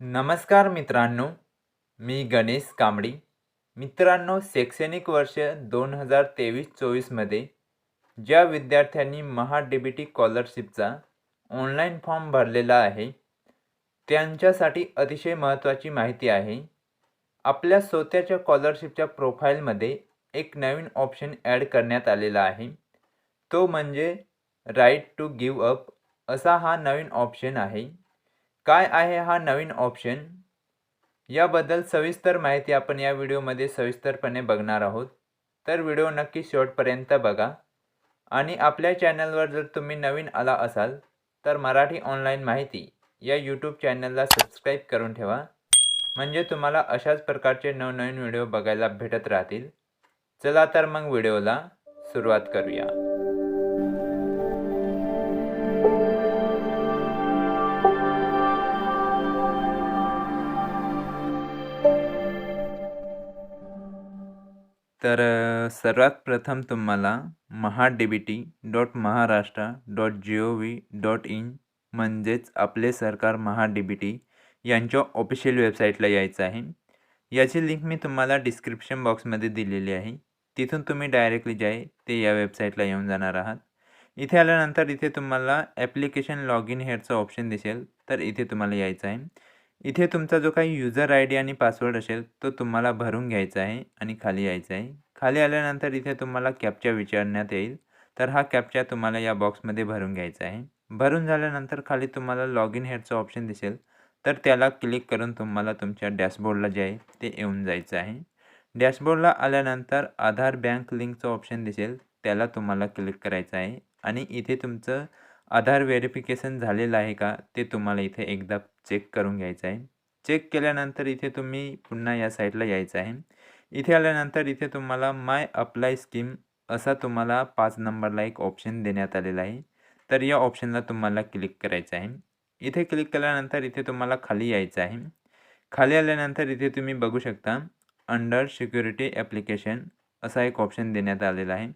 नमस्कार मित्रांनो मी गणेश कांबडी मित्रांनो शैक्षणिक वर्ष दोन हजार तेवीस चोवीसमध्ये ज्या विद्यार्थ्यांनी महा डी स्कॉलरशिपचा ऑनलाईन फॉर्म भरलेला आहे त्यांच्यासाठी अतिशय महत्त्वाची माहिती आहे. आपल्या स्वतःच्या स्कॉलरशिपच्या प्रोफाईलमध्ये एक नवीन ऑप्शन ॲड करण्यात आलेला आहे. तो म्हणजे राईट टू गिव अप असा हा नवीन ऑप्शन आहे. काय आहे हा नवीन ऑप्शन याबद्दल सविस्तर माहिती आपण या व्हिडिओमध्ये सविस्तरपणे बघणार आहोत. तर व्हिडिओ नक्की शेवटपर्यंत बघा. आणि आपल्या चॅनलवर जर तुम्ही नवीन आला असाल तर मराठी ऑनलाईन माहिती या यूट्यूब चॅनलला सबस्क्राईब करून ठेवा. म्हणजे तुम्हाला अशाच प्रकारचे नवनवीन व्हिडिओ बघायला भेटत राहतील. चला तर मग व्हिडिओला सुरुवात करूया. तर सर्वात प्रथम तुम्हाला Maha D B T dot Maharashtra dot G O V dot in म्हणजेच आपले सरकार महा डी बी टी यांच्या ऑफिशियल वेबसाईटला यायचं आहे. याची लिंक मी तुम्हाला डिस्क्रिप्शन बॉक्समध्ये दिलेली आहे. तिथून तुम्ही डायरेक्टली जे आहे ते या वेबसाईटला येऊन जाणार आहात. इथे आल्यानंतर इथे तुम्हाला ॲप्लिकेशन लॉग इन हेअरचं ऑप्शन दिसेल तर इथे तुम्हाला यायचं आहे. इथे तुमचा जो काही युजर आय डी आणि पासवर्ड असेल तो तुम्हाला भरून घ्यायचा आहे आणि खाली यायचा आहे. खाली आल्यानंतर इथे तुम्हाला कॅपच्या विचारण्यात येईल. तर हा कॅपच्या तुम्हाला या बॉक्समध्ये भरून घ्यायचा आहे. भरून झाल्यानंतर खाली तुम्हाला लॉग इन हेडचं ऑप्शन दिसेल. तर त्याला क्लिक करून तुम्हाला तुमच्या डॅशबोर्डला जे आहे ते येऊन जायचं आहे. डॅशबोर्डला आल्यानंतर आधार बँक लिंकचं ऑप्शन दिसेल. त्याला तुम्हाला क्लिक करायचं आहे. आणि इथे तुमचं आधार व्हेरिफिकेशन झालेलं आहे का? ते तुम्हाला इथे एकदा चेक करून घ्यायचं आहे. चेक केल्यानंतर इथे तुम्ही पुन्हा या साईडला यायचं आहे. इथे आल्यानंतर इथे तुम्हाला माय अप्लाय स्कीम असा तुम्हाला पाच नंबरला एक ऑप्शन देण्यात आलेला आहे. तर या ऑप्शनला तुम्हाला क्लिक करायचं आहे. इथे क्लिक केल्यानंतर इथे तुम्हाला खाली यायचं आहे. खाली आल्यानंतर इथे तुम्ही बघू शकता अंडर सिक्युरिटी ॲप्लिकेशन असा एक ऑप्शन देण्यात आलेला आहे.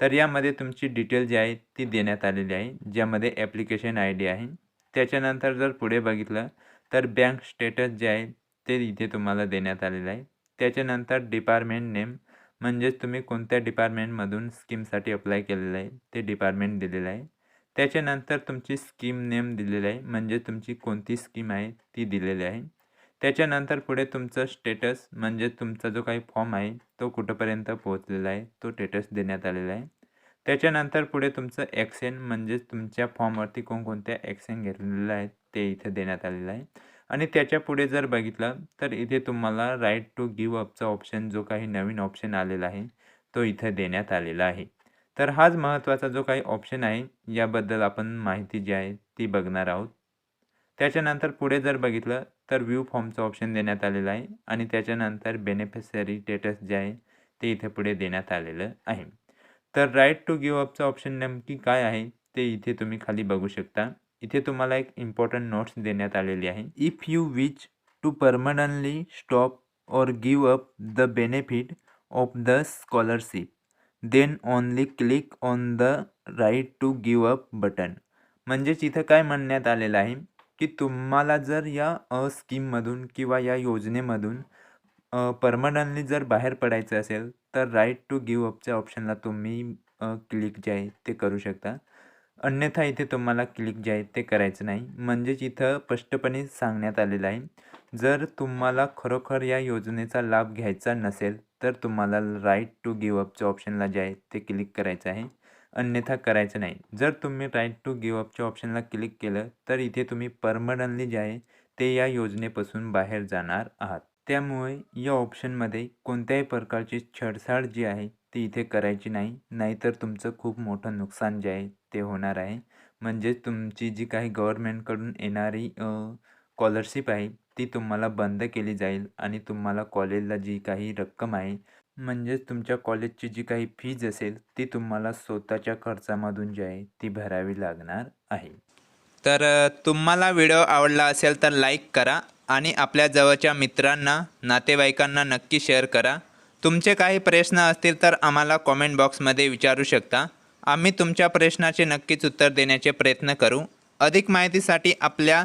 तर यामध्ये तुमची डिटेल जी आहे ती देण्यात आलेली आहे ज्यामध्ये ॲप्लिकेशन आय डी आहे. त्याच्यानंतर जर पुढे बघितलं तर बँक स्टेटस जे आहे ते इथे तुम्हाला देण्यात आलेलं आहे. त्याच्यानंतर डिपार्टमेंट नेम म्हणजेच तुम्ही कोणत्या डिपार्टमेंटमधून स्कीमसाठी अप्लाय केलेलं आहे ते डिपार्टमेंट दिलेलं आहे. त्याच्यानंतर तुमची स्कीम नेम दिलेलं आहे म्हणजे तुमची कोणती स्कीम आहे ती दिलेली आहे. त्याच्यानंतर पुढे तुमचं स्टेटस म्हणजे तुमचा जो काही फॉर्म आहे तो कुठंपर्यंत पोहोचलेला आहे तो स्टेटस देण्यात आलेला आहे. त्याच्यानंतर पुढे तुमचं ॲक्सेन म्हणजेच तुमच्या फॉर्मवरती कोणकोणत्या ॲक्सेन घेतलेलं आहे ते इथे देण्यात आलेलं आहे. आणि त्याच्या पुढे जर बघितलं तर इथे तुम्हाला राईट टू गिव अपचा ऑप्शन जो काही नवीन ऑप्शन आलेला आहे तो इथे देण्यात आलेला आहे. तर हाच महत्त्वाचा जो काही ऑप्शन आहे याबद्दल आपण माहिती जी आहे ती बघणार आहोत. त्याच्यानंतर पुढे जर बघितलं तर व्ह्यू फॉर्मचं ऑप्शन देण्यात आलेलं आहे आणि त्याच्यानंतर बेनिफिशरी स्टेटस जे आहे ते इथे पुढे देण्यात आलेलं आहे. तर राईट टू गिव अपचं ऑप्शन नेमकी काय आहे ते इथे तुम्ही खाली बघू शकता. इथे तुम्हाला एक इम्पॉर्टंट नोट्स देण्यात आलेली आहे. If you wish to permanently stop or give up the benefit of the scholarship then only click on the right to give up button म्हणजेच इथं काय म्हणण्यात आलेलं आहे? की तुम्हाला जर या स्कीममधून किंवा या योजनेमधून परमनंटली जर बाहेर पडायचं असेल तर राईट टू गिव अपच्या ऑप्शनला तुम्ही क्लिक जे आहे ते करू शकता. अन्यथा इथे तुम्हाला क्लिक जे आहे ते करायचं नाही. म्हणजेच इथं स्पष्टपणे सांगण्यात आलेलं आहे जर तुम्हाला खरोखर या योजनेचा लाभ घ्यायचा नसेल तर तुम्हाला राईट टू गिव अपच्या ऑप्शनला जे आहे ते क्लिक करायचं आहे. अन्यथा करायचं नाही. जर तुम्ही राईट टू गिव अपच्या ऑप्शनला क्लिक केलं तर इथे तुम्ही परमनंटली जे आहे ते या योजनेपासून बाहेर जाणार आहात. त्यामुळे या ऑप्शनमध्ये कोणत्याही प्रकारची छेडछाड जी आहे ती इथे करायची नाही. नाहीतर तुमचं खूप मोठं नुकसान जे आहे ते होणार आहे. म्हणजेच तुमची जी काही गव्हर्मेंटकडून येणारी स्कॉलरशिप आहे ती तुम्हाला बंद केली जाईल आणि तुम्हाला कॉलेजला जी काही रक्कम आहे म्हणजेच तुमच्या कॉलेजची जी काही फीज असेल ती तुम्हाला स्वतःच्या खर्चामधून जी आहे ती भरावी लागणार आहे. तर तुम्हाला व्हिडिओ आवडला असेल तर लाईक करा आणि आपल्या जवळच्या मित्रांना नातेवाईकांना नक्की शेअर करा. तुमचे काही प्रश्न असतील तर आम्हाला कॉमेंट बॉक्समध्ये विचारू शकता. आम्ही तुमच्या प्रश्नाचे नक्कीच उत्तर देण्याचे प्रयत्न करू. अधिक माहितीसाठी आपल्या